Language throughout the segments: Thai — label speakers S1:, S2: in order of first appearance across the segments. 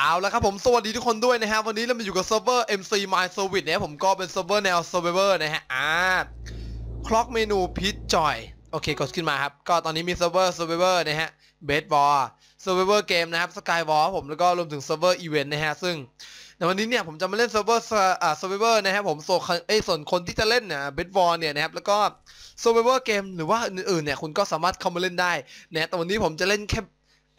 S1: เอาแล้วครับผมสวัสดีทุกคนด้วยนะฮะวันนี้เรามาอยู่กับเซิร์ฟเวอร์ MC My Service นะครับผมก็เป็นเซิร์ฟเวอร์แนว Survivor นะฮะอ่าคล็อกเมนูพิชจอยโอเคกดขึ้นมาครับ ก็ตอนนี้มีเซิร์ฟเวอร์ Survivor นะฮะ b a s e b a l l Survivor Game นะครับ Skywar ผมแล้วก็รวมถึงเซิร์ฟเวอร์ Event นะฮะซึ่งในวันนี้เนี่ยผมจะมาเล่นเซิร์ฟเวอร์อ่า Survivor นะครับผมส่วนเอ้ส่วนคนที่จะเล่นเนี่ย b a s e b a l l เนี่ยนะครับแล้วก็ Survivor Game หรือว่าอื่นๆเนี่ยคุณก็สามารถเข้ามาเล่นได้นะแต่วันนี้ผมจะเล่นแค่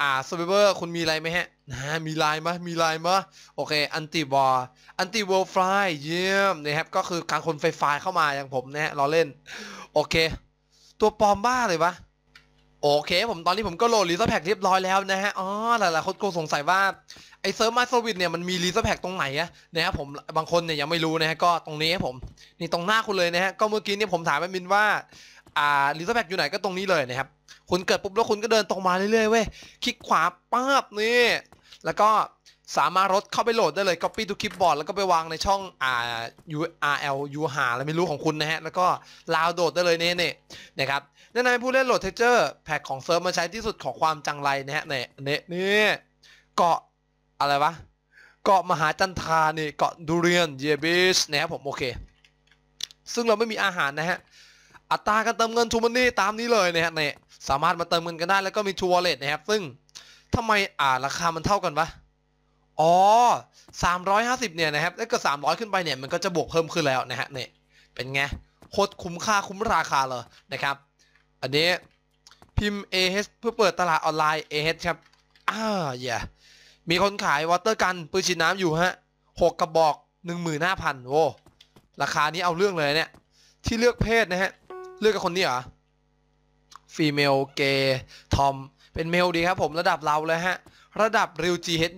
S1: อ่า Survivor คุณมีอะไรไหมฮะนะมีลน์มะมีลน์มะโอเคอันติวอลอันติวอลฟลายเยี่ยมนะครับก็คือการคนไฟไฟเข้ามาอย่างผมนะฮะเราเล่น โอเค ตัวปลอมบ้าเลยวะโอเค ผมตอนนี้ผมก็โหลดรีเซอร์แพ็กเรียบร้อยแล้วนะฮะอ๋อหลายๆคนคงสงสัยว่าไอเซิร์ฟมาสวิตเนี่ยมันมีรีเซอร์แพ็กตรงไหนอะนะครับผมบางคนเนี่ยยังไม่รู้นะฮะก็ตรงนี้ครับผมนี่ตรงหน้าคุณเลยนะฮะก็เมื่อกี้เนี่ยผมถามแอดมินว่าอ่ารีเซอร์แพ็กอยู่ไหนก็ตรงนี้เลยนะครับ คุณเกิดปุ๊บแล้วคุณก็เดินตรงมาเรื่อยๆเว้ยคลิกขวาปั๊บนี่แล้วก็สามารถรถเข้าไปโหลดได้เลย copy to clipboard แล้วก็ไปวางในช่องอ่า URL U หาอะไรไม่รู้ของคุณนะฮะ แล้วก็ลาวโดดได้เลยเนี่ยเนี่ยนะครับแนะนำให้ผู้เล่นโหลด texture แพ็กของเซิร์ฟมาใช้ที่สุดของความจังไรนะฮะเนี่ยเนี่ยนี่เกาะอะไรวะ เกาะมหาจันทานี่เกาะดูเรียนเยบิชนะครับผมโอเค ซึ่งเราไม่มีอาหารนะฮะ อัตราการเติมเงินทูมันนี่ตามนี้เลยนะฮะเนี่ยสามารถมาเติมเงินกันได้แล้วก็มีทัวร์เลทนะครับ ซึ่งทำไมอ่าราคามันเท่ากันปะอ๋อ350เนี่ยนะครับถ้าเกิด300ขึ้นไปเนี่ยมันก็จะบวกเพิ่มขึ้นแล้วนะฮะเนี่ยเป็นไงโคตรคุ้มค่าคุ้มราคาเลยนะครับ อันนี้พิมพ์ AH เพื่อเปิดตลาดออนไลน์ AH ครับอ่าอย่ามีคนขายวอเตอร์กันปืนฉีดน้ำอยู่ฮะหกกระบอก15,000โว้ราคานี้เอาเรื่องเลยเนี่ย ที่เลือกเพศนะฮะ เลือกกับคนนี้เหรอฟีเมลเกย์ทอม เป็นเมลดีครับผมระดับเราเลยฮะ ระดับริว GH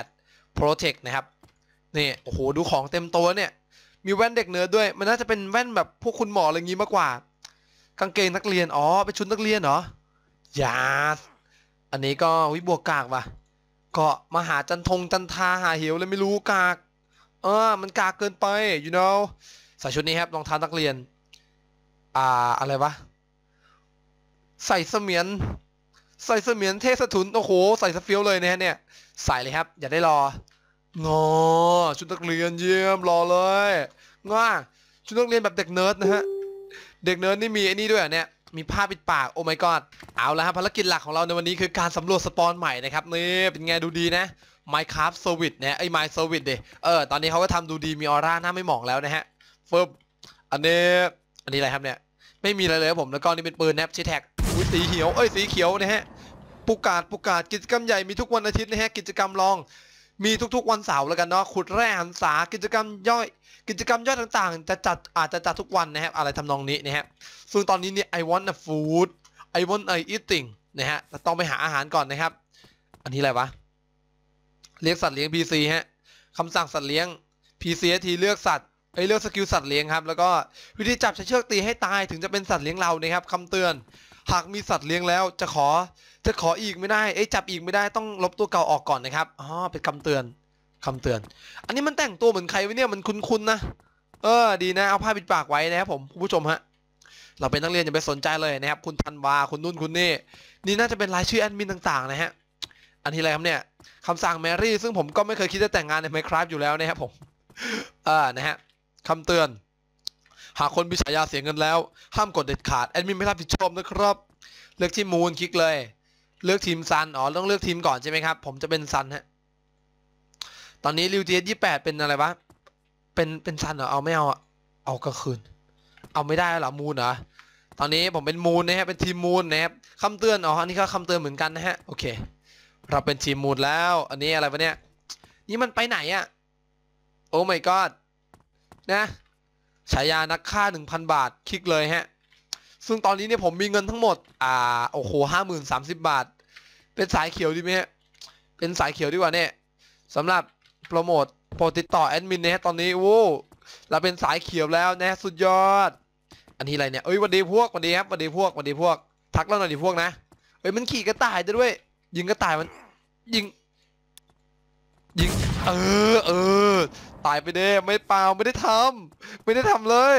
S1: 28 Protect นะครับนี่โอ้โหดูของเต็มตัวเนี่ย มีแว่นเด็กเนื้อด้วย มันน่าจะเป็นแว่นแบบพวกคุณหมออะไรงี้มากกว่า กางเกงนักเรียน อ๋อ เป็นชุดนักเรียนเหรอยาสอันนี้ก็วิบวกกากว่ะเกาะมหาจันทงจันทาหาเหวเลยไม่รู้กาก เออ มันกากเกินไป you know ใส่ชุดนี้ครับรองเท้านักเรียน อ่าอะไรวะ ใส่เสมียน ใส่เสมียนเทสถุน โอ้โห ใส่สเฟียวเลยนะฮะเนี่ย ใส่เลยครับ อย่าได้รองอชุดนักเรียนเยี่ยมรอเลยง่าชุดนักเรียนแบบเด็กเนิร์ดนะฮะ เด็กเนิร์ดนี่มีไอ้นี่ด้วยเนี่ย มีผ้าปิดปาก โอ้ my god เอาละครับภารกิจหลักของเราในวันนี้คือการสำรวจสปอนใหม่นะครับ นี่เป็นไงดูดีนะ Minecraft Service เนี่ยไอ้ My Service เดเออ ตอนนี้เขาก็ทำดูดีมีออร่าหน้าไม่หมองแล้วนะฮะเฟิบอันนี้ อันนี้อะไรครับเนี่ย ไม่มีอะไรเลยครับผมแล้วก็นี่เป็นปืนแนบชิแท็กอุ้ยสีเขียวเอ้ยสีเขียวนะฮะปุกาดปุกาดกิจกรรมใหญ่มีทุกวันอาทิตย์นะฮะกิจกรรมรองมีทุกๆวันเสาร์แล้วกันเนาะขุดแร่หันษากิจกรรมย่อย กิจกรรมย่อยต่างๆ จะจัดอาจจะจัดทุกวันนะครับอะไรทำนองนี้นะฮะซึ่งตอนนี้เนี่ย I want a food I want a eating นะฮะต้องไปหาอาหารก่อนนะครับ อันนี้อะไรวะเรียกสัตว์เลี้ยง PC ฮะคำสั่งสัตว์เลี้ยง PCST เลือกสัตว์ ไอยเลือกสกิลสัตว์เลี้ยงครับแล้วก็วิธีจับใช้เชือกตีให้ตายถึงจะเป็นสัตว์เลี้ยงเรานะครับคำเตือน หากมีสัตว์เลี้ยงแล้ว จะขอจะขออีกไม่ได้เอ้ยจับอีกไม่ได้ต้องลบตัวเก่าออกก่อนนะครับอ๋อเป็นคำเตือนคำเตือน อันนี้มันแต่งตัวเหมือนใครวะเนี่ยมันคุ้นๆนะเออดีนะเอาผ้าปิดปากไว้นะครับผมคุณผู้ชมฮะเราเป็นนักเรียนอย่าไปสนใจเลยนะครับ คุณธันวาคุณนุ่นคุณนี่ นี่น่าจะเป็นรายชื่อแอดมินต่างๆนะฮะอันนี้อะไรครับเนี่ยคำสั่งแมรี่ซึ่งผมก็ไม่เคยคิดจะแต่งงานใน Minecraft อยู่แล้วนะครับผมอ่านะฮะ คำเตือน หากคนมีฉายาเสียเงินแล้ว ห้ามกดเด็ดขาด แอดมินไม่รับผิดชอบนะครับ เลือกที่มูนคลิกเลย เลือกทีมซัน อ๋อ ต้องเลือกทีมก่อนใช่ไหมครับ ผมจะเป็นซันฮะ ตอนนี้ริวเทียยี่แปดเป็นอะไรวะ เป็น เป็นซันเหรอ เอาไม่เอาอะเอาก็คืน เอาไม่ได้เหรอ มูนเหรอ ตอนนี้ผมเป็นมูนนะครับเป็นทีมมูนนะครับคำเตือน อ๋อ อันนี้ก็คำเตือนเหมือนกันนะฮะ โอเค เราเป็นทีมมูนแล้ว อันนี้อะไรวะเนี่ย นี่มันไปไหนอะโอ้ my god นะฉายานักฆ่า 1,000 บาท คลิกเลยฮะ ซึ่งตอนนี้เนี่ยผมมีเงินทั้งหมด อ่า โอ้โหห้าหมื่นสามสิบบาท เป็นสายเขียวดีไหมฮะ เป็นสายเขียวดีกว่าเนี่ยสำหรับโปรโมทโปรติดต่อแอดมินนะฮะตอนนี้โว้เราเป็นสายเขียวแล้วนะสุดยอด อันนี้อะไรเนี่ย เอ้ยวันดีพวกวันดีครับวันดีพวกวันดีพวก ทักเราหน่อยดิพวกนะ เอ้ยมันขี่กระต่ายได้ด้วย ยิงกระต่ายมัน ยิง ยิง เออ เออ ตายไปเด้ไม่เปล่าไม่ได้ทำไม่ได้ทำเลย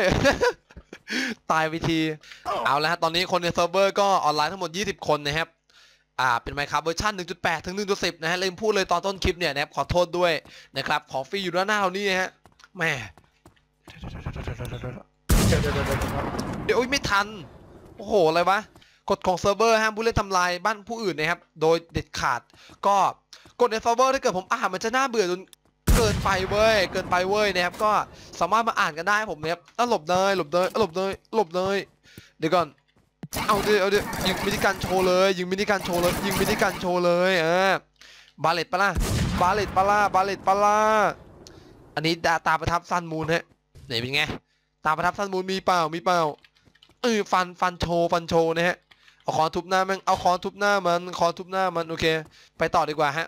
S1: ตายไปทีเอาและฮะตอนนี้คนในเซิร์ฟเวอร์ก็ออนไลน์ทั้งหมด 20 คนนะครับอ่าเป็น Minecraft เวอร์ชัน1.8 ถึง 1.10 นะฮะเลืมพูดเลยตอนต้นคลิปเนี่ยนะครับขอโทษด้วยนะครับของฟรีอยู่ด้านหน้าเรานี่ฮะแม่เดี๋ยวอุ๊ยไม่ทัน โอ้โห อะไรวะ กฎของเซิร์ฟเวอร์ห้ามผู้เล่นทำลายบ้านผู้อื่นนะครับ โดยเด็ดขาด ก็กฎในเซิร์ฟเวอร์ถ้าเกิดผมอ่านมันจะน่าเบื่อจน ไปเว้ย เกินไปเว้ยนะครับ ก็สามารถมาอ่านกันได้ผมนะครับอะหลบเลยหลบเลยหลบเลยหลบเลย เดี๋ยวก่อน เอาดิเอาดิยิงมินิกันโชว์เลย ยิงมินิกันโชว์เลย ยิงมินิกันโชว์เลยเออบาเลตปะล่ะ บาเลตปะล่ะ บาเลตปะล่ะ อันนี้ดาตาประทับซันมูนฮะไหนเป็นไง ตาประทับซันมูนมีเปล่า มีเปล่า เออฟัน ฟันโชว์ ฟันโชว์นะฮะ เอาคอนทุบหน้าแม่ง เอาคอนทุบหน้ามันคอนทุบหน้ามัน โอเค ไปต่อดีกว่าฮะ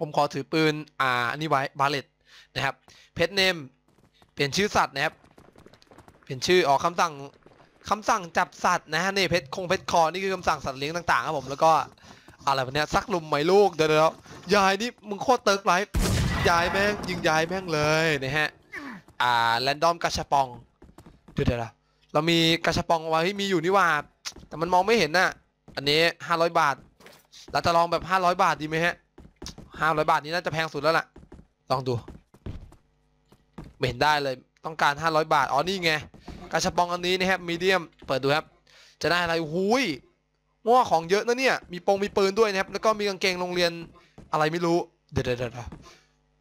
S1: ผมขอถือปืนอ่าอันนี้ไว้บาเลตนะครับเพชรเนมเปลี่ยนชื่อสัตว์นะครับ เปลี่ยนชื่อออกคำสั่งคำสั่งจับสัตว์นะฮะนี่เพชรคงเพชรคอนี่คือคำสั่งสัตว์เลี้ยงต่างๆครับผมแล้วก็อะไรวะเนี้ยซักลุมไหมลูกเดี๋ยวเดี๋ยวยายนี่มึงโคตรเติร์กไลฟ์ยายแม่งยิงยายแม่งเลยนะฮะอ่าแรนดอมกาชปองเดี๋ยวเดี๋ยวเรามีกาชปองเอาไว้มีอยู่นี่หว่า แต่มันมองไม่เห็นน่ะอันนี้500บาทเราจะลองแบบ500บาทดีไหมฮะ 500บาทนี้น่าจะแพงสุดแล้วล่ะ ลองดูไม่เห็นได้เลยต้องการ500บาท อ๋อ นี่ไง กระชับปองอันนี้นะครับมีเดียม เปิดดูครับ จะได้อะไรหุยง้อของเยอะนะเนี่ย มีปงมีปืนด้วยนะครับ แล้วก็มีกางเกงโรงเรียนอะไรไม่รู้เดี๋ยวเดี๋ยวเดี๋ยว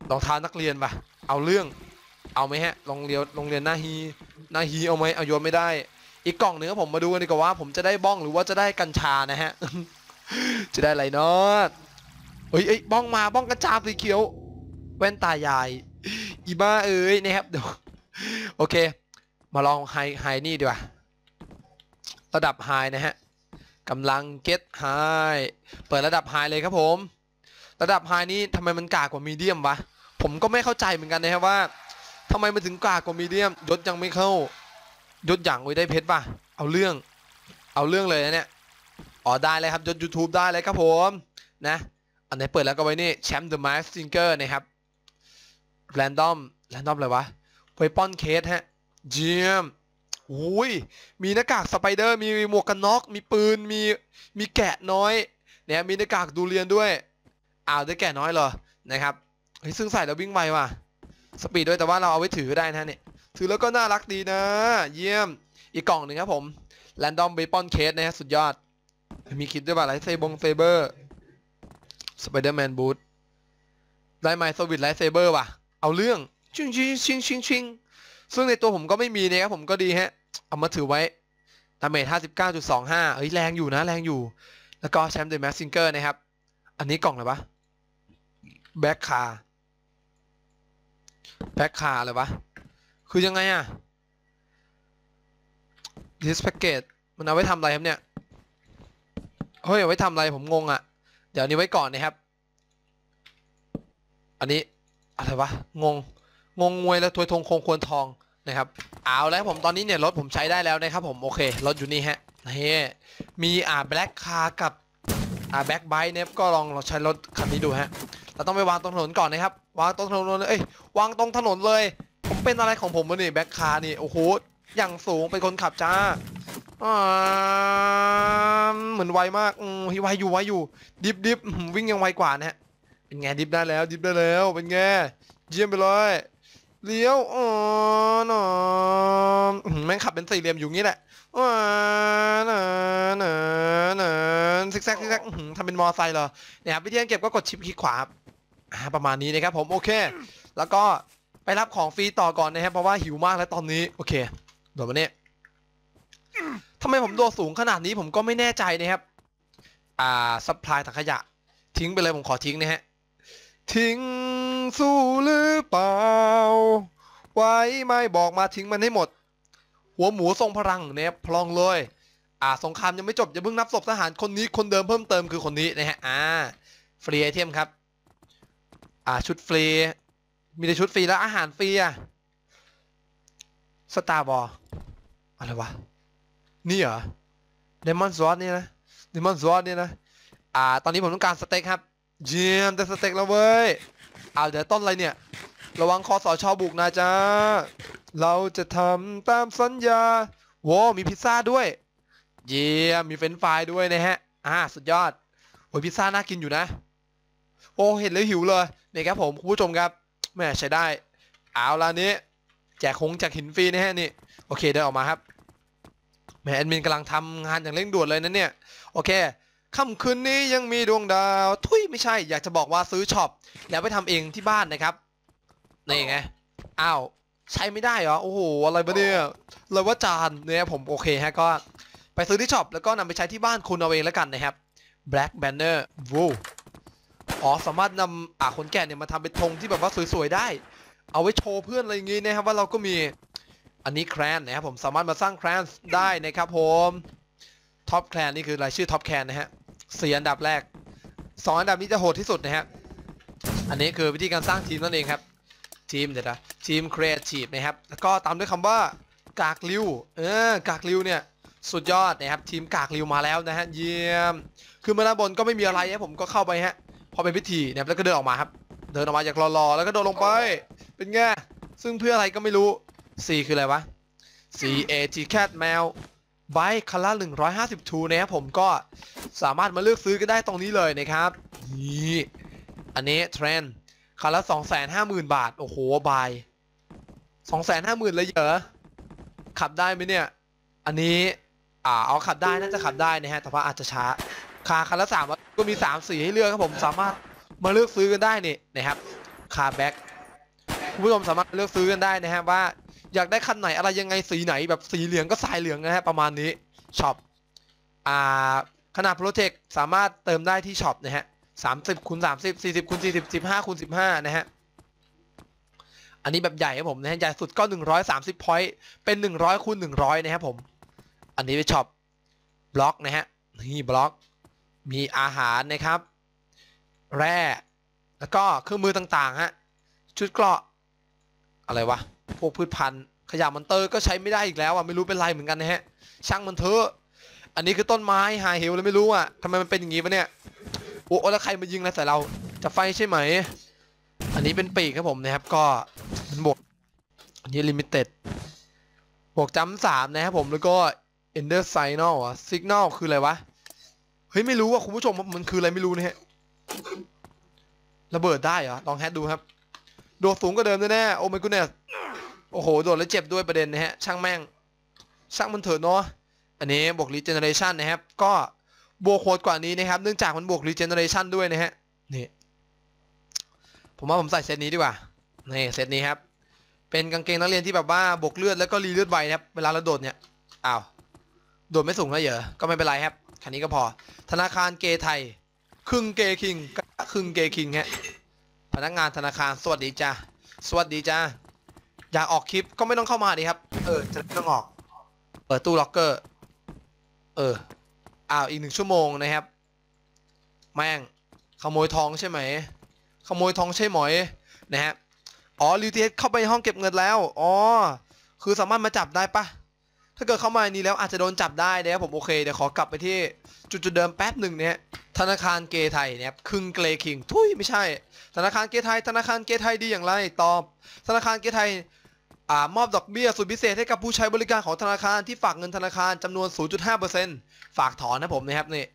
S1: รองเท้านักเรียนปะเอาเรื่อง เอาไหมฮะ โรงเรียน โรงเรียนหน้าฮีหน้าฮีเอาไหมเอาโยนไม่ได้ อีกกล่องหนึ่งผมมาดูกันดีกว่าว่า ผมจะได้บ้องหรือว่าจะได้กัญชานะฮะ จะได้อะไรเนาะ เฮ้ยเอ้ยบ้องมาบ้องกัญชาบสีเขียว แว่นตายาย อีบ้าเอ้ยนะครับเดี๋ยวโอเค มาลองไฮไฮนี่ดีกว่าระดับไฮนะฮะกำลังเก็ตไฮเปิดระดับไฮเลยครับผม ระดับไฮนี้ทำไมมันกากกว่ามีเดียมวะผมก็ไม่เข้าใจเหมือนกันนะครับว่าทำไมมันถึงกากกว่ามีเดียมยศยังไม่เข้ายศอย่างไว้ได้เพชรป่ะเอาเรื่อง เอาเรื่องเลยนะเนี่ยอ๋อได้เลยครับยศ YouTube ได้เลยครับผมนะ อันไหนเปิดแล้วก็ไว้นี่แชมป์ The Mask Singer นะครับแรนดอมแรนดอมอะไรวะเวปอนเคสฮะเจียมโอ้ยมีหน้ากากสไปเดอร์มีหมวกกันน็อก มีปืนมีมีแกะน้อยเนี่ยมีหน้ากากดูเรียนด้วยอ้าวได้แกะน้อยเหรอนะครับเฮ้ยซึ่งใส่แล้ววิ่งไวว่ะสปีดด้วยแต่ว่าเราเอาไว้ถือได้นะเนี่ยถือแล้วก็น่ารักดีนะ เยี่ยมอีกกล่องหนึ่งครับผมแรนดอมเวปอนเคสนะฮะสุดยอด มีคิดด้วยป่ะไลท์เซบงเซเบอร์ สไปเดอร์แมนบูทได้ไมโซวิตไลท์เซเบอร์ว่ะ เอาเรื่องชิงชิงชิงชิงชิงซึ่งในตัวผมก็ไม่มีนะครับผมก็ดีฮะ เอามาถือไว้ดาเมจ59.25เฮ้ยแรงอยู่นะ แรงอยู่ แล้วก็แชมป์เดอะแมสซิงเกอร์นะครับ อันนี้กล่องอะไรวะแบ็คคาแบ็คคาอะไรวะ คือยังไงอะ this package มันเอาไว้ทำอะไรครับเนี่ย เฮ้ย เอาไว้ทำอะไรผมงงอะ่ะ ดี๋ยวนี้ไว้ก่อนนะครับ อันนี้อะไรวะ งง งงงวยแล้วถวยทงคงควรทองนะครับ เอาแล้วผมตอนนี้เนี่ยรถผมใช้ได้แล้วนะครับผมโอเครถอยู่นี่ฮะนี่มีอ่าแบล็กคาร์กับอ่าแบ็คไบค์เนี่ยก็ลองเราใช้รถคันนี้ดูฮะ เราต้องไปวางตรงถนนก่อนนะครับ วางตรงถนนเลยเอ้ยวางตรงถนนเลย ผมเป็นอะไรของผมวะนี่แบ็คคาร์นี่โอ้โหอย่างสูงเป็นคนขับจ้า อ่าเหมือนไวมากอืมไวอยู่ไวอยู่ ดิฟดิฟวิ่งยังไวกว่านะฮะเป็นไงดิฟได้แล้ว ดิฟได้แล้ว เป็นไงเยี่ยมไปเลยเลี้ยวอ๋อนอแม่งขับเป็นสี่เหลี่ยมอยู่งี้แหละอ่านานานาซิกแซกซิกแซกทำเป็นมอไซค์เหรอเนี่ยครับวิธีการเก็บก็กดชิปคลิกขวาประมาณนี้นะครับผมโอเค แล้วก็ไปรับของฟรีต่อก่อนนะครับเพราะว่าหิวมากแล้วตอนนี้ โอเคเดี๋ยวมาเนี่ย ทำไมผมตัวสูงขนาดนี้ผมก็ไม่แน่ใจนะครับ อ่าซัพพลายถังขยะ ทิ้งไปเลยผมขอทิ้งนะฮะ ทิ้งสู้หรือเปล่า ไว้ไม่บอกมาทิ้งมันให้หมด หัวหมูทรงพลังเนี่ยพลองเลย อ่าสงครามยังไม่จบอย่าเพิ่งนับศพทหารคนนี้คนเดิมเพิ่มเติมคือคนนี้นะฮะ อ่า ฟรีไอเทมครับ อ่าชุดฟรี มีแต่ชุดฟรีแล้วอาหารฟรีอะสตาร์บอลอะไรวะ นี่เหรอเดมอนซอสนี่นะเดมอนซอสนี่นะ อ่า ตอนนี้ผมต้องการสเต็กครับ เยี่ยมได้สเต็กแล้วเว้ยเอาเดี๋ยวต้นอะไรเนี่ย ระวังคอสอชอบุกนะจ๊ะ เราจะทำตามสัญญาโว้มีพิซซ่าด้วย เยี่ยมมีเฟรนฟรายด้วยนะฮะ อ่า สุดยอดโอ้ยพิซซ่าน่ากินอยู่นะ โอ้เห็นแล้วหิวเลยนี่ครับผมคุณผู้ชมครับแม่ใช้ได้ เอาละนี้แจกคงแจกหินฟรีนะฮะนี่ โอเคเดินออกมาครับ มแอดมินกำลังทำงานอย่างเร่งด่วนเลยนะเนี่ย โอเคค่ำคืนนี้ยังมีดวงดาว ทุยไม่ใช่ อยากจะบอกว่าซื้อช็อปแล้วไปทำเองที่บ้านนะครับ นี่ไง อ้าว ใช้ไม่ได้เหรอ โอ้โห อะไรบ้เนี่ยเลยว่าจานเนี่ยผมโอเคฮะก็ ไปซื้อที่ช็อปแล้วก็นำไปใช้ที่บ้านคุณเอาเองแล้วกันนะครับ Black Banner วูอ๋อ สามารถนำอ่าคนแก่เนี่ยมาทำเป็นธงที่แบบว่าสวยๆได้ เอาไว้โชว์เพื่อนอะไรอย่างงี้นะครับว่าเราก็มี อันนี้แครนนะครับผมสามารถมาสร้างแครนได้นะครับผมท็อปแครนนี่คือรายชื่อท็อปแครนนะฮะสี่อันดับแรกสองอันดับนี้จะโหดที่สุดนะฮะอันนี้คือวิธีการสร้างทีมนั่นเองครับทีมเดี๋ยวนะทีมครีเอทีฟนะครับแล้วก็ตามด้วยคำว่ากากริวเออกากริวเนี่ยสุดยอดนะครับทีมกากริวมาแล้วนะฮะเยี่ยมคือมาด้านบนก็ไม่มีอะไรนะผมก็เข้าไปฮะพอเป็นพิธีนะครับแล้วก็เดินออกมาครับ เดินออกมาจากรอๆแล้วก็โดดลงไปเป็นไงซึ่งเพื่ออะไรก็ไม่รู้ C คืออะไรวะ C A T cat แมวไบค์คันละ150ทูนะครับผมก็สามารถมาเลือกซื้อกันได้ตรงนี้เลยนะครับนี่อันนี้เทรนคันละ250,000 บาท โอ้โหบาย250,000เลยเหรอขับได้ไหมเนี่ย อันนี้อ่าเอาขับได้น่าจะขับได้นะฮะแต่ว่าอาจจะช้าคาคันละ3ก็มี3สีให้เลือกครับผมสามารถมาเลือกซื้อกันได้นี่นะครับคาแบ็กคุณผู้ชมสามารถเลือกซื้อกันได้นะฮะว่า อยากได้คันไหนอะไรยังไงสีไหนแบบสีเหลืองก็สายเหลืองนะฮะประมาณนี้ช็อปอ่าขนาดโปรเจกต์สามารถเติมได้ที่ช็อปนะฮะสามสิบคูณสามสิบสี่สิบคูณสี่สิบสิบห้าคูณสิบห้านะฮะอันนี้แบบใหญ่ครับผมนะฮะใหญ่สุดก็หนึ่งร้อยสามสิบพอยต์เป็นหนึ่งร้อยคูณหนึ่งร้อยนะครับผม อันนี้เป็นช็อปบล็อกนะฮะนี่บล็อก มีอาหารนะครับ แร่แล้วก็เครื่องมือต่างๆฮะชุดเกราะอะไรวะ พวกพืชพันธุ์ขยะมอนเตอร์ก็ใช้ไม่ได้อีกแล้วอะไม่รู้เป็นไรเหมือนกันนะฮะ ช่างมันเถอะอันนี้คือต้นไม้หายเหวเลยไม่รู้อะทำไมมันเป็นอย่างงี้วะเนี่ยโอ้แล้วใครมายิงอะไรใส่เราจะไฟใช่ไหม อันนี้เป็นปีกครับผมนะครับ ก็มันบวกอันนี้ลิมิเต็ดบวกจำสามนะครับผมแล้วก็ Ender Signal อะ Signal คืออะไรวะ เฮ้ย ไม่รู้ว่าคุณผู้ชมมันคืออะไรไม่รู้นะฮะ ระเบิดได้เหรอ ลองแฮกดูครับ โดดสูงกว่าเดิมแน่ๆโอ้ไม่กูเนี่ยโอ้โห โดดแล้วเจ็บด้วยประเด็นนะฮะ ช่างแม่ง ช่างมันเถอะเนาะอันนี้บวก regeneration นะครับ ก็บวกโหดกว่านี้นะครับ เนื่องจากมันบวก regeneration ด้วยนะฮะนี่ผมว่าผมใส่เซตนี้ดีกว่านี่เซตนี้ครับ เป็นกางเกงนักเรียนที่แบบว่าบวกเลือดแล้วก็รีเลือดไวนะครับ เวลาเราโดดเนี่ยอ้าวโดดไม่สูงแล้วเหรอก็ไม่เป็นไรครับคันนี้ก็พอ ธนาคารเกไทย ครึ่งเกคิงครึ่งเกคิงฮะ พนักงานธนาคารสวัสดีจ้าสวัสดีจ้าอยากออกคลิปก็ไม่ต้องเข้ามาดีครับ เออจะต้องออก เปิดตู้ล็อกเกอร์ เอออ้าวอีกหนึ่งชั่วโมงนะครับ แม่งขโมยทองใช่ไหม ขโมยทองใช่ไหมนะฮะ อ๋อลิวเทสเข้าไปห้องเก็บเงินแล้ว อ๋อ คือสามารถมาจับได้ปะ ถ้าเกิดเข้ามานี้แล้วอาจจะโดนจับได้นะครับผมโอเคเดี๋ยวขอกลับไปที่จุดจุดเดิมแป๊บหนึ่งเนี่ยธนาคารเกไทยนะครับคึงเกรคิงทุยไม่ใช่ ธนาคารเกไทย ธนาคารเกไทยดีอย่างไรตอบ ธนาคารเกไทยอ่ามอบดอกเบี้ยสุดพิเศษให้กับผู้ใช้บริการของธนาคารที่ฝากเงินธนาคารจำนวน 0.5%ฝากถอนนะผมนะครับนี่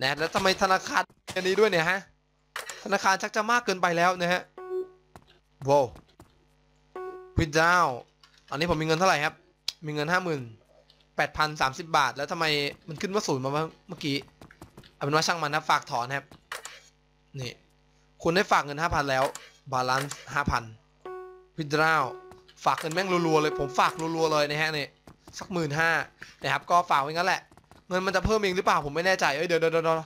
S1: นะแล้วทำไมธนาคารอันนี้ด้วยเนี่ยฮะธนาคารชักจะมากเกินไปแล้วนะฮะว้าวพิดาวอันนี้ผมมีเงินเท่าไหร่ครับ มีเงินห้าหมื่นแปดพันสามสิบบาท แล้วทำไมมันขึ้นว่าศูนย์มาเมื่อกี้เอาเป็นว่าช่างมันนะฝากถอนครับ นี่ คุณได้ฝากเงินห้าพันแล้ว บาลานซ์ห้าพันพิดาวฝากเงินแม่งรัวๆเลย ผมฝากรัวๆเลยนะฮะนี่สักหมื่นห้านะครับ ก็ฝากไว้งั้นแหละ เงินมันจะเพิ่มเองหรือเปล่าผมไม่แน่ใจ เอ้ยเดี๋ยวเดี๋ยวเดี๋ยว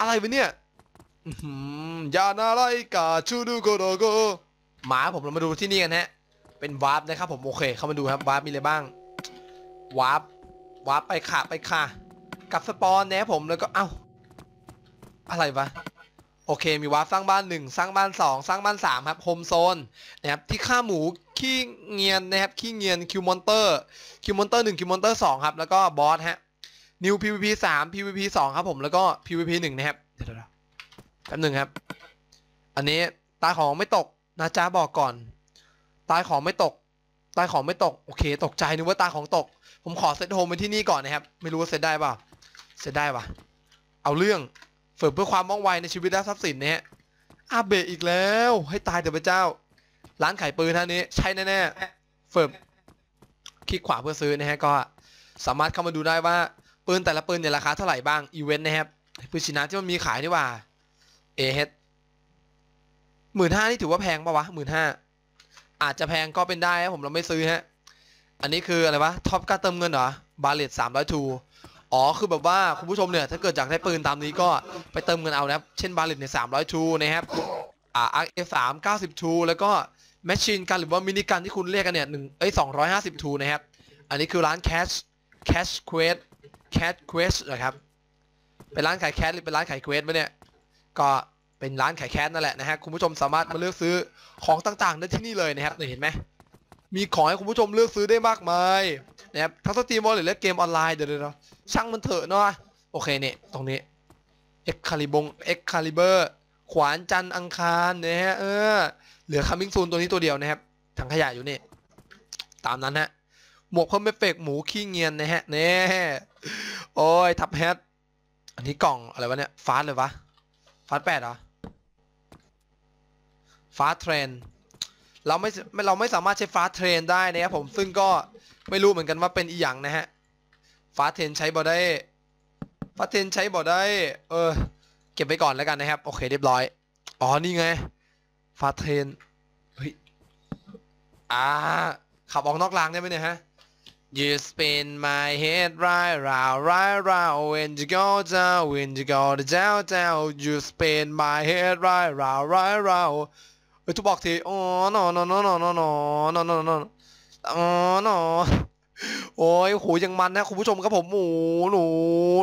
S1: อะไรวะเนี่ยหือยานาไรกาชูดูโกโดโกหมาผมเรามาดูที่นี่กันฮะ เป็นวาร์ปนะครับผมโอเค เข้ามาดูครับวาร์ปมีอะไรบ้าง วาร์ปวาร์ปไปค่ะไปค่ะกับสปอนนะครับผมแล้วก็เอ้าอะไรวะโอเคมีวาร์ปสร้างบ้าน 1 สร้างบ้าน 2 สร้างบ้าน 3 ครับโฮมโซนนะครับที่ฆ่าหมูขี้เงียนนะครับขี้เงียนคิวมอนเตอร์คิวมอนเตอร์1คิวมอนเตอร์2ครับ แล้วก็บอสฮะนิว PVP 3 PVP 2ครับผมแล้วก็ PVP 1นะครับเดี๋ยวๆแป๊บหนึ่งครับ อันนี้ตายของไม่ตกนะจ๊ะบอกก่อน ตายของไม่ตก ตายของไม่ตก โอเค ตกใจนึกว่าตายของตก ผมขอเซตโฮมไปที่นี่ก่อนนะครับ ไม่รู้ว่าเซตได้ป่าเซตได้ป่ะ เอาเรื่องฝึกเพื่อความว่องไวในชีวิตและทรัพย์สินนะฮะอาเบะอีกแล้ว ให้ตายเถอะพระเจ้า ร้านขายปืนท่านนี้ ใช่แน่ๆเฟิร์มคลิกขวาเพื่อซื้อนะฮะก็สามารถเข้ามาดูได้ว่าปืนแต่ละปืนเนี่ยราคาเท่าไหร่บ้างอีเวนต์นะครับปืนชินะที่มันมีขายนี่ว่าเอเฮดหมื่นห้านี่ถือว่าแพงปะวะหมื่นห้าอาจจะแพงก็เป็นได้ครับผมเราไม่ซื้อฮะ อันนี้คืออะไรวะท็อปการเติมเงินเหรอบาเลตสามร้อยทูอ๋อคือแบบว่าคุณผู้ชมเนี่ย ถ้าเกิดอยากได้ปืนตามนี้ก็ไปเติมเงินเอานะครับ เช่นบาเลตในสามร้อยทูนะครับอ่าอาร์เอสามเก้าสิบทูแล้วก็แมชชีนกันหรือว่ามินิกันที่คุณเรียกกันเนี่ยหนึ่งเอ้ยสองร้อยห้าสิบทูนะครับ อันนี้คือร้านแคชแคชเควสแคชเควสนะครับเป็นร้านขายแคชหรือเป็นร้านขายเควสไหมเนี่ยก็เป็นร้านขายแคชนั่นแหละนะฮะคุณผู้ชมสามารถมาเลือกซื้อของต่างๆได้ที่นี่เลยนะครับเนี่ยเห็นไหม มีของให้คุณผู้ชมเลือกซื้อได้มากมายนะครับทั้งสตรีมออนหรือเล่นเกมออนไลน์เดี๋ยวเดี๋ยวช่างมันเถอะเนาะโอเคเนี่ยตรงนี้เอ็กคาลิบงเอ็กคาลิเบอร์ขวานจันอังคารนะฮะเออเหลือคัมมิ่งซูนตัวนี้ตัวเดียวนะครับถังขยะอยู่นี่ตามนั้นฮะหมวกเพิ่มเอฟเฟกหมูขี้เงียนนะฮะเน่โอ้ยทับแฮทอันนี้กล่องอะไรวะเนี่ยฟาสเลยวะฟาสแปดเหรอฟาสเทรน เราไม่เราไม่สามารถใช้ฟาสเทรนได้นะครับผมซึ่งก็ไม่รู้เหมือนกันว่าเป็นอีหยังนะฮะฟาสเทรนใช้บ่ได้ฟาสเทรนใช้บ่ได้ เออ เก็บไว้ก่อนแล้วกันนะครับ โอเคเรียบร้อย อ๋อนี่ไงฟาสเทรนเฮ้ยอ่าขับออกนอกรางได้ไหมเนี่ยฮะ You spin my head right round right round when you go down when you go down down you spin my head right round right round เฮ้ยทุกบอกทีอ๋อ no no no no no no no no no อ๋อ no โอ้ยโหยังมันนะคุณผู้ชมครับผมหมูหนู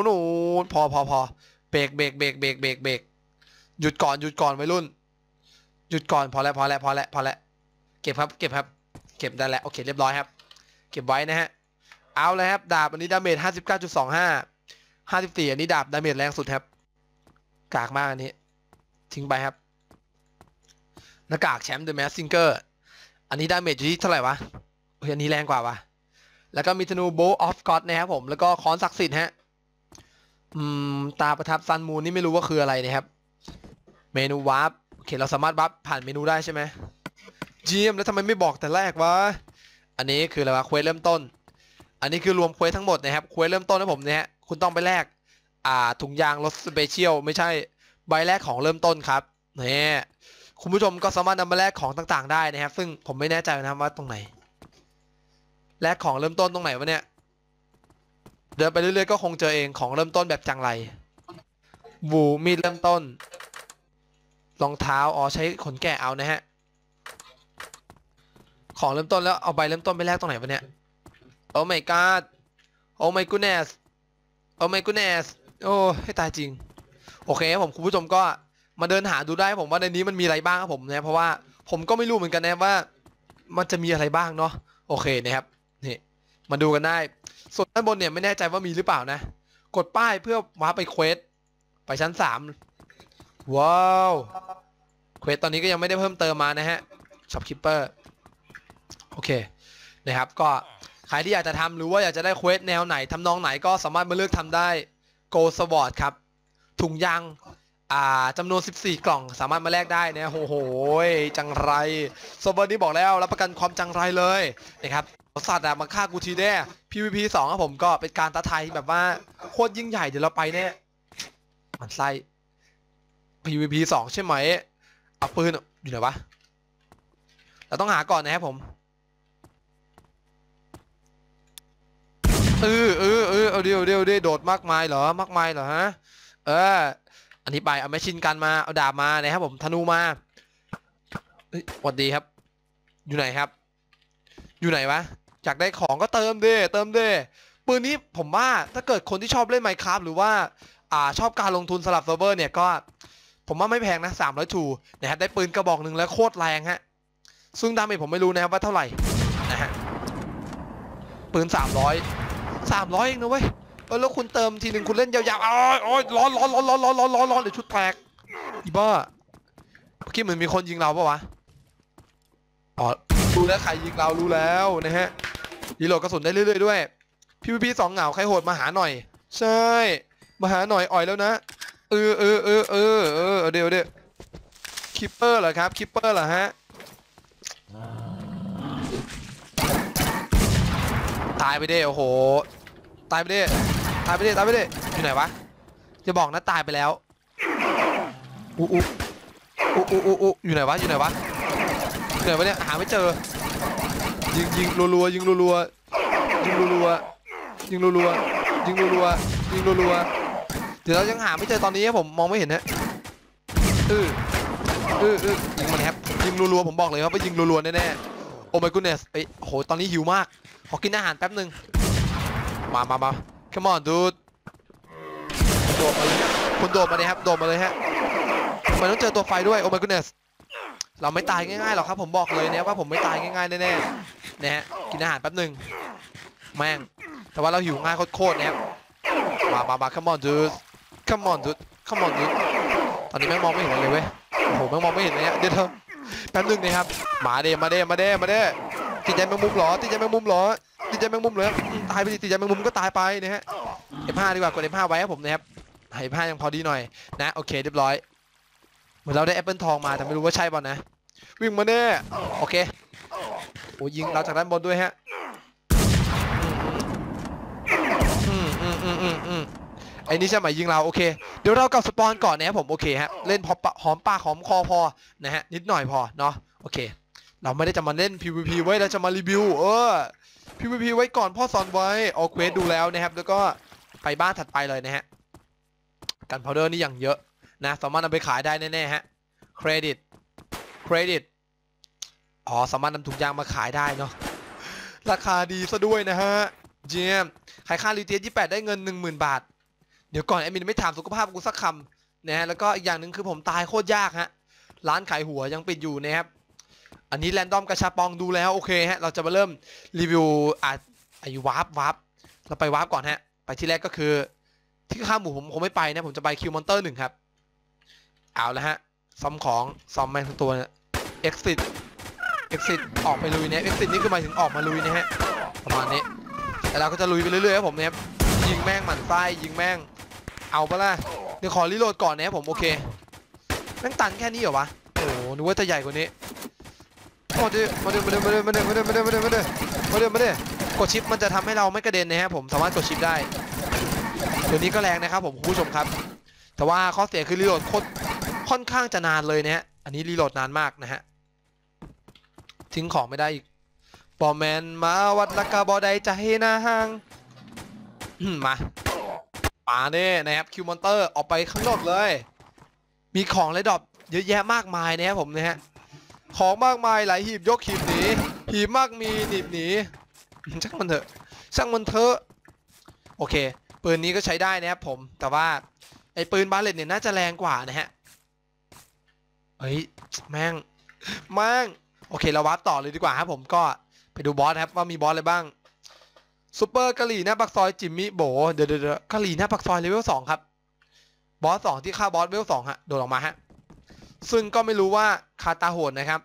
S1: หนูพอพอพอเบรกเบรกเบรกเบรกเบรกเบรกหยุดก่อนหยุดก่อนวัยรุ่น หยุดก่อนพอแล้วพอแล้วพอแล้วพอแล้วเก็บครับ เก็บครับ เก็บได้แล้วโอเคเรียบร้อยครับ เก็บไว้นะฮะเอาเลยครับ ดาบอันนี้ดาเมจห้าสิบเก้าจุดสองห้าห้าสิบสี่อันนี้ดาบดาเมจแรงสุดครับ กากมากอันนี้ ทิ้งไปครับ หน้ากากแชมป์เดอะแมสซิงเกอร์อันนี้ดาเมจอยู่ที่เท่าไหร่วะเฮ้ยอันนี้แรงกว่าวะแล้วก็มีธนูโบออฟก็อดนะครับผมแล้วก็คอนศักดิ์สิทธิ์ฮะอืมตาประทับซันมูนนี่ไม่รู้ว่าคืออะไรนะครับ เมนูวาร์ปโอเคเราสามารถวาร์ปผ่านเมนูได้ใช่ไหมจีมแล้วทำไมไม่บอกแต่แรกวะอันนี้คืออะไรวะเควสเริ่มต้น อันนี้คือรวมเควสทั้งหมดนะครับเควสเริ่มต้นนะผมเนี่ยคุณต้องไปแลกอ่าถุงยางรถสเปเชียลไม่ใช่ใบแรกของเริ่มต้นครับเนี่ย คุณผู้ชมก็สามารถนำมาแลกของต่างๆ ได้นะครับ ซึ่งผมไม่แน่ใจนะครับว่าตรงไหน แลกของเริ่มต้นตรงไหนวะเนี่ย เดินไปเรื่อยๆก็คงเจอเองของเริ่มต้นแบบจังไรบูมีดเริ่มต้น รองเท้าอ๋อใช้ขนแกะเอานะฮะ ของเริ่มต้นแล้วเอาใบเริ่มต้นไปแลกตรงไหนวะเนี่ย โอ้ my god โอ้ my goodness โอ้ my goodness โอ้ให้ตายจริง โอเคผมคุณผู้ชมก็ มาเดินหาดูได้ผมว่าในนี้มันมีอะไรบ้างครับผมนะเพราะว่าผมก็ไม่รู้เหมือนกันนะว่า มันจะมีอะไรบ้างเนาะโอเคนะครับนี่มาดูกันได้ ส่วนด้านบนเนี่ยไม่แน่ใจว่ามีหรือเปล่านะ กดป้ายเพื่อว้าไปเควสไปชั้นสามว้าวเควสตอนนี้ก็ยังไม่ได้เพิ่มเติมมานะฮะช็อปคิปเปอร์โอเคนะครับ ก็ใครที่อยากจะทำหรือว่าอยากจะได้เควสแนวไหนทำนองไหนก็สามารถมาเลือกทำได้โกสวอร์ดครับถุงยาง อ่าจำนวน 14 กล่องสามารถมาแลกได้นะโอ้โหจังไรโซเบอร์นี้บอกแล้วรับประกันความจังไรเลยนะครับสัตว์อะมาฆ่ากูทีแน่ PVP 2ครับผมก็เป็นการท้าทยแบบว่าโคตรยิ่งใหญ่เดี๋ยวเราไปแน่มันไส้ PVP 2ใช่ไหมเอาปืนอยู่ไหนวะเราต้องหาก่อนนะครับผมเออเออเออเอาเดียวเดียวเดียวโดดมากมายเหรอมากมายเหรอฮะเออ อันนี้ไปเอาแมชชินกันมาเอาดาบมานะครับผมธนูมาเฮ้ยสวัสดีครับ อยู่ไหนครับ อยู่ไหนวะอยากได้ของก็เติมเด้เติมเด้ปืนนี้ผมว่าถ้าเกิดคนที่ชอบเล่นไมค์คราฟหรือว่าอ่าชอบการลงทุนสลับเซิร์ฟเวอร์เนี่ยก็ผมว่าไม่แพงนะ300ทูนะครับได้ปืนกระบอกหนึ่งแล้วโคตรแรงฮะ ซึ่งดาเมจผมไม่รู้นะครับว่าเท่าไหร่นะฮะปืน 300 300 เองนะเว้ย อแล้วคุณเติมทีหนึ่งคุณเล่นยาวๆอ้อยอ้อยร้อนร้อนร้อนร้อนร้อนร้อนร้อนร้อนเดี๋ยวชุดแตกอีบ้าเมื่อกี้เหมือนมีคนยิงเราปะวะอ๋อรู้แล้วใครยิงเรารู้แล้วนะฮะรีโหลดกระสุนได้เรื่อยๆด้วย PVP สองเหงาใครโหดมาหาหน่อย ใช่มาหาหน่อยอ่อยแล้วนะเออเออเออเออเออเดี๋ยวเดี๋ยวคิปเปอร์เหรอครับคิปเปอร์เหรอฮะตายไปเด้โอ้โห ตายไปเด้ ตายไปเด้ตายไปเด้อยู่ไหนวะจะบอกนะตายไปแล้วอู้อู้อู้อู้อู้อู้อยู่ไหนวะอยู่ไหนวะอยู่ไหนวะเนี่ยหาไม่เจอ ยิงยิงรัวๆยิงรัวๆยิงรัวๆยิงรัวๆยิงรัวๆยิงรัวๆเดี๋ยวเรายังหาไม่เจอตอนนี้ผมมองไม่เห็นฮะเออเออเออยิงมันครับยิงรัวๆผมบอกเลยครับว่ายิงรัวๆแน่ๆโอ้ my goodness เอ้ยโหตอนนี้หิวมากขอกินอาหารแป๊บหนึ่งมามามา come on dude โดดมาเลยฮะคุณโดดมาเลยครับ โดดมาเลยฮะมันต้องเจอตัวไฟด้วย โอ้ my goodness เราไม่ตายง่ายๆหรอกครับ ผมบอกเลยนะว่าผมไม่ตายง่ายๆแน่ๆนะฮะ กินอาหารแป๊บหนึ่งแม่ง แต่ว่าเราหิวง่ายโคตรๆนะครับมามามา come on dude come on dude come on dude ตอนนี้แม่งมองไม่เห็นเลยเว้ยโอ้โหแม่งมองไม่เห็นเลยฮะเดี๋ยวเถอะแป๊บหนึ่งนะครับ มาเด้มาเด้มาเด้มาเด้ ติดใจแมงมุมเหรอติดใจแมงมุมเหรอติดใจแมงมุมเหรอตายไปติดใจแมงมุมก็ตายไปนะฮะ F5 ดีกว่ากด F5 ไว้ครับผมนะครับให้ F5 ยังพอดีหน่อยนะโอเคเรียบร้อยเหมือนเราได้แอปเปิลทองมาแต่ไม่รู้ว่าใช่ป่ะนะ วิ่งมาแน่โอเคโอ้ยิงเราจากด้านบนด้วยฮะอืมอืมอืมอืมอืมไอ้นี่ใช่ไหมยิงเราโอเค เดี๋ยวเรากลับสปอนก่อนนะครับผมโอเคฮะเล่นพอหอมปากหอมคอพอนะฮะนิดหน่อยพอเนาะโอเค เราไม่ได้จะมาเล่น PVP ไว้เราจะมารีวิว เออ PVP ไว้ก่อนพ่อสอนไว้ออกเควสดูแล้วนะครับ แล้วก็ไปบ้านถัดไปเลยนะฮะ กันพาวเดอร์นี่อย่างเยอะนะ สามารถนำไปขายได้แน่ๆฮะ เครดิต เครดิต อ๋อ สามารถนำถุงยางมาขายได้เนาะ ราคาดีซะด้วยนะฮะ เจียม ขายค่ารีเทียยี่แปดได้เงิน10,000บาท เดี๋ยวก่อนแอดมินไม่ถามสุขภาพกูสักคำนะฮะ แล้วก็อีกอย่างหนึ่งคือผมตายโคตรยากฮะ ร้านขายหัวยังปิดอยู่นะครับ อันนี้แรนดอมกระชาปองดูแล้วโอเคฮะเราจะมาเริ่มรีวิวอะไอ้วาร์ปวาร์ปเราไปวาร์ปก่อนฮะ ไปที่แรกก็คือ ที่ข้ามหมูผมคงไม่ไปนะผมจะไปคิวมอนเตอร์หนึ่งครับ เอาละฮะซ่อมของซ่อมแม่งทั้งตัวเนี่ย exit exit ออกไปลุยเนี่ย exit นี่คือหมายถึงออกมาลุยนะฮะประมาณนี้แต่เราก็จะลุยไปเรื่อยๆครับผมเนี่ยยิงแม่งหมันไส้ยิงแม่งเอาปะล่ะเดี๋ยวขอรีโหลดก่อนนะครับผมโอเคแม่งตันแค่นี้เหรอวะโอ้โหนึกว่าจะใหญ่กว่านี้ มาดิมาดิมาดิมาดิมาดิมาดิมาดิมาดิมาดิมาดิมาดิกดชิปมันจะทำให้เราไม่กระเด็นนะฮะผมสามารถกดชิปได้เดี๋ยวนี้ก็แรงนะครับผมคุณผู้ชมครับ แต่ว่าข้อเสียคือรีโหลดค่อนข้างจะนานเลยนะฮะอันนี้รีโหลดนานมากนะฮะทิ้งของไม่ได้อีกบอแมนมาวัดละกาบอใดใจนะฮังมมาป่าเน่นะครับคิวมอนเตอร์ออกไปข้างนอกเลย มีของเลยดรอปเยอะแยะมากมายนะครับผมนะฮะ ของมากมายหลายหีบยกหีบหนีหีบมากมีหนีบหนีช่างมันเถอะช่างมันเถอะโอเค ปืนนี้ก็ใช้ได้นะครับผมแต่ว่าไอ้ปืนบาเลตเนี่ยน่าจะแรงกว่านะฮะเฮ้ยแม่งแม่งโอเคเราวัดต่อเลยดีกว่าครับผมก็ไปดูบอสครับว่ามีบอสอะไรบ้างซูเปอร์กะหรี่หน้าปักซอยจิมมี่โบเดี๋ยวเดี๋ยวกะหรี่หน้าปักซอยเลเวลสองครับบอสสองที่ฆ่าบอสเลเวลสองฮะโดดออกมาฮะ ซึ่งก็ไม่รู้ว่าคาตาโหดนะครับ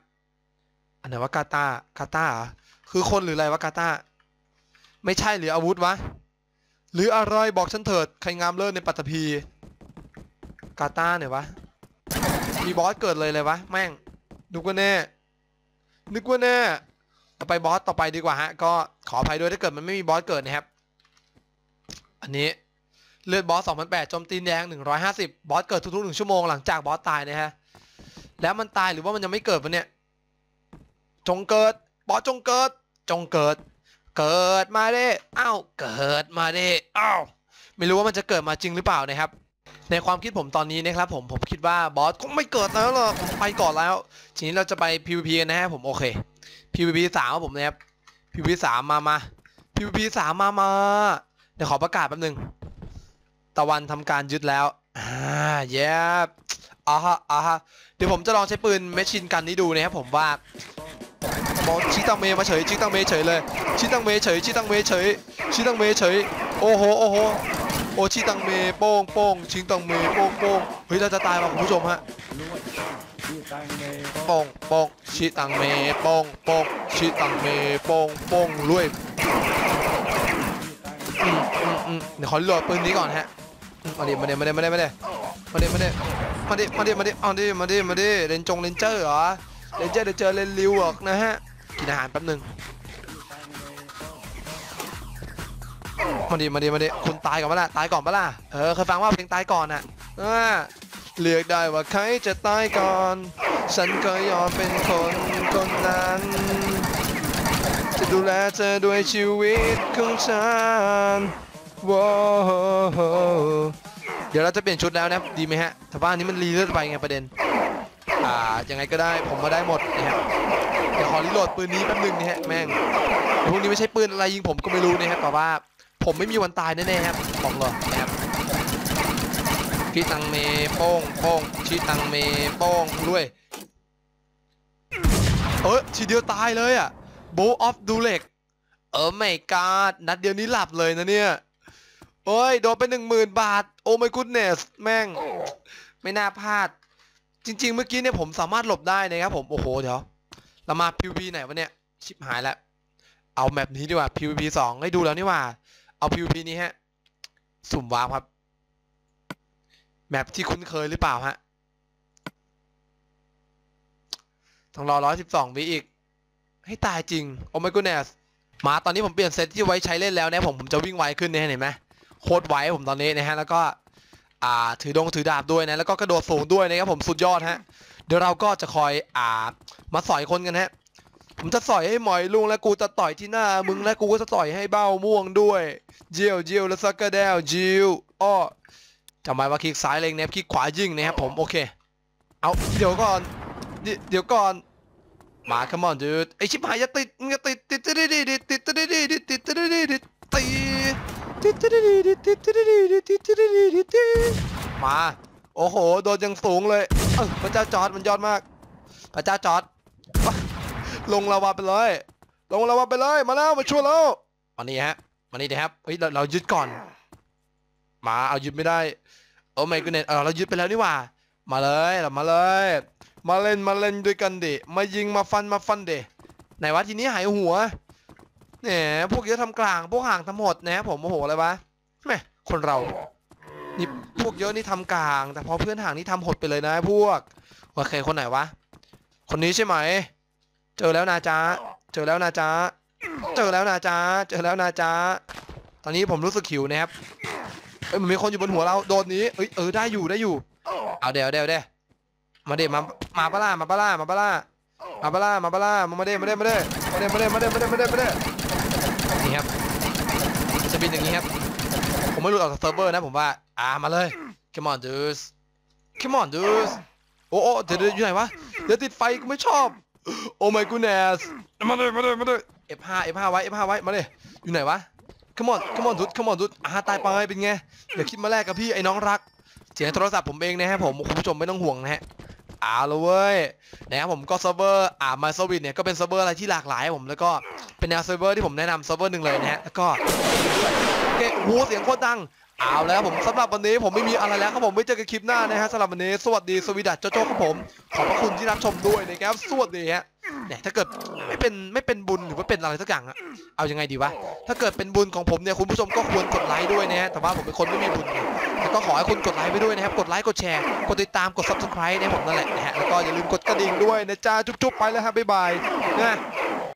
S1: อันไหนว่ากาตากาตาคือคนหรืออะไรวะกาตาไม่ใช่หรืออาวุธวะ หรืออะไรบอกฉันเถิดใครงามเลิศในปัตตภีกาตาเนี่ยวะ มีบอสเกิดเลยเลยวะ แม่งนึกว่าแน่ นึกว่าแน่เราไปบอสต่อไปดีกว่าฮะ ก็ขออภัยด้วยถ้าเกิดมันไม่มีบอสเกิดนะครับ อันนี้เลือดบอส 2008โจมตีแดง 150 บอสเกิดทุกๆหนึ่งชั่วโมงหลังจากบอสตายนะฮะ แล้วมันตายหรือว่ามันยังไม่เกิดวะเนี่ย จงเกิดบอจงเกิด จงเกิด เกิดมาดิอ้าวเกิดมาดิอ้าวไม่รู้ว่ามันจะเกิดมาจริงหรือเปล่านะครับ ในความคิดผมตอนนี้นะครับผมผมคิดว่าบอสคงไม่เกิดแล้วหรอกผมไปก่อนแล้ว ทีนี้เราจะไป PVP กันนะฮะผมโอเค PVP สามครับผมนะครับ PVP สามมามา PVP สามมามาเดี๋ยวขอประกาศแป๊บนึง ตะวันทำการยึดแล้วอ่าเย้ อ่าฮะอ่าฮะเดี๋ยวผมจะลองใช้ปืนแมชชินกันนี้ดูนะครับผมว่าบอลชิตังเมมาเฉยชิตังเมเฉยเลยชิตังเมเฉยชิตังเมเฉยชิตังเมเฉยโอ้โหโอ้โหโอ้ชิตังเมโป้งโป้งชิตังเมโป้งโป้งเฮ้ยเราจะตายว่ะคุณผู้ชมฮะโป้งโป้งชิตังเมโป้งโป้งชิตังเมโป้งโป้งรวยเดี๋ยวขอรีโหลดปืนนี้ก่อนฮะ มาดิมาดิมาดิมาดิมาดิมาดิมาดิมาดิมาดิมาดิเอาดิมาดิมาดิเรนจงเรนเจอร์เหรอเรนเจอร์เดี๋ยวเจอเรนริวหรอกนะฮะกินอาหารแป๊บหนึงมาดิมาดิมาดิคุณตายก่อนปะล่ะตายก่อนปะล่ะเออเคยฟังว่าเพลงตายก่อนอะเลือกได้ว่าใครจะตายก่อน ฉันก็ยอมเป็นคนคนนั้น จะดูแลเธอด้วยชีวิตของฉัน ว้าวเดี๋ยวเราจะเปลี่ยนชุดแล้วนะดีไหมฮะแต่ว่านนี้มันรีเลือดไปไงประเด็น อ่ายังไงก็ได้ผมมาได้หมดนะครับเดี๋ยวขอรีโหลดปืนนี้แป๊บนึงนะฮะแม่งพวกนี้ไม่ใช่ปืนอะไรยิงผมก็ไม่รู้นะครับแต่ว่า ผมไม่มีวันตายแน่ๆครับบอกเลยนะครับพี่ตังเมโป้งโป้งชีตังเมโป้งด้วยเออทีเดียวตายเลยอะ b o w of d u l e k เออไม่กาดนัดเดียวนี้หลับเลยนะเนี่ย เอ้ย โดนไปหนึ่งหมื่นบาท โอ้ my goodness แม่ง ไม่น่าพลาด จริง ๆ เมื่อกี้เนี่ยผมสามารถหลบได้นะครับผม โอ้โห เดี๋ยวเรามา PVP ไหนวะเนี่ย ชิบหายแล้ว เอาแมปนี้ดีกว่า PVP 2ให้ดูแล้วนี่ว่า เอา PVP นี้ฮะ สุ่มวาร์ปครับ แมปที่คุ้นเคยหรือเปล่าฮะ ต้องรอ112วิอีก ให้ตายจริง โอ้ my goodness มาตอนนี้ผมเปลี่ยนเซตที่ไว้ใช้เล่นแล้วนะผมผมจะวิ่งไวขึ้นเนี่ยเห็นไหม โคตรไวผมตอนนี้นะฮะแล้วก็อ่าถือดงถือดาบด้วยนะแล้วก็กระโดดสูงด้วยนะครับผมสุดยอดฮะเดี๋ยวเราก็จะคอยอ่ามาสอยคนกันฮะผมจะสอยให้หมอยลุงและกูจะต่อยที่หน้ามึงและกูก็จะต่อยให้เบ้าม่วงด้วยเจียวเจียวแล้วซักกระเดวจิวอ้อจำไว้ว่าคลิกซ้ายเล็งนะครับคลิกขวายิงนะครับผมโอเค เอาเดี๋ยวก่อนเดี๋ยวก่อนมา come on dude ไอชิบหายอย่าติดมึงอย่าติดติดติดติดติดติดติดติดติดติดติดติด มา โอ้โห โดนยังสูงเลยเออพระเจ้าจอดมันยอดมาก พระเจ้าจอดลงลาวาไปเลย ลงลาวาไปเลย มาแล้ว มาช่วยแล้วมานี่ฮะมานี่นะครับเฮ้ยเรายึดก่อน มา เอายึดไม่ได้ โอ้ไม่กูเน็ตเรายึดไปแล้วนี่ว่า มาเลยเรามาเลย มาเล่น มาเล่นด้วยกันดิ มายิง มาฟัน มาฟันเดไหนวะทีนี้หายหัว แหมพวกเยอะทำกลาง พวกห่างทำหดนะผมโอ้โหอะไรวะแหมคนเรานี่พวกเยอะนี่ทำกลาง แต่พอเพื่อนห่างนี่ทำหดไปเลยนะ พวกโอเคคนไหนวะคนนี้ใช่ไหม เจอแล้วนาจ้าเจอแล้วนาจ้าเจอแล้วนาจ้าเจอแล้วนาจ้าตอนนี้ผมรู้สึกหิวนะครับเอ้ยมันมีคนอยู่บนหัวเราโดนนี้เอ้ยเออได้อยู่ได้อยู่เอาเดี๋ยวเดี๋ยวเดี๋ยวมาเดมามาปะล่ามาปะล่ามาปะล่ามาปะล่ามาปะล่ามามาเดมาเดมาเดมาเดมาเดมาเดมาเดมาเดมาเดนี่ครับ จะบินอย่างนี้ครับ ผมไม่รู้ออกจากเซิร์ฟเวอร์นะผมว่า อ่ามาเลย come on dudes come on dudes โอ้โอ้เดี๋ยวเดี๋ยวอยู่ไหนวะ เดี๋ยวติดไฟกูไม่ชอบ โอ้ my goodness มาเลยมาเลยมาเลย F5 F5 ไว้ F5 ไว้ มาเลย อยู่ไหนวะ come on come on dude come on dude อ่าตายไปเป็นไง เดี๋ยวคิดมาแลกกับพี่ไอ้น้องรัก เสียงโทรศัพท์ผมเองนะครับผม คุณผู้ชมไม่ต้องห่วงนะฮะ เอาละเว้ยนะครับผมก็เซิร์ฟเวอร์อ่ามาสวิตเนี่ยก็เป็นเซิร์ฟเวอร์อะไรที่หลากหลายผมแล้วก็เป็นแนวเซิร์ฟเวอร์ที่ผมแนะนำเซิร์ฟเวอร์หนึ่งเลยนะฮะแล้วก็โอเคโหเสียงโคตรดังเอาแล้วผมสำหรับวันนี้ผมไม่มีอะไรแล้วครับผมไว้เจอกันคลิปหน้านะฮะสำหรับวันนี้สวัสดีสวีดัตโจโจ้ครับผมขอบพระคุณที่รับชมด้วยนะครับสวัสดีฮะ เนี่ยถ้าเกิดไม่เป็นไม่เป็นบุญหรือว่าเป็นอะไรสักอย่างอะเอายังไงดีวะ ถ้าเกิดเป็นบุญของผมเนี่ยคุณผู้ชมก็ควรกดไลค์ด้วยนะฮะ แต่ว่าผมเป็นคนไม่มีบุญแต่ก็ขอให้คุณกดไลค์ไปด้วยนะครับ กดไลค์ กดแชร์ กดติดตาม กด subscribe นะผมนั่นแหละนะฮะ แล้วก็อย่าลืมกดกระดิ่งด้วยนะจ้า จุ๊บๆไปแล้วฮะบ๊ายบายนะ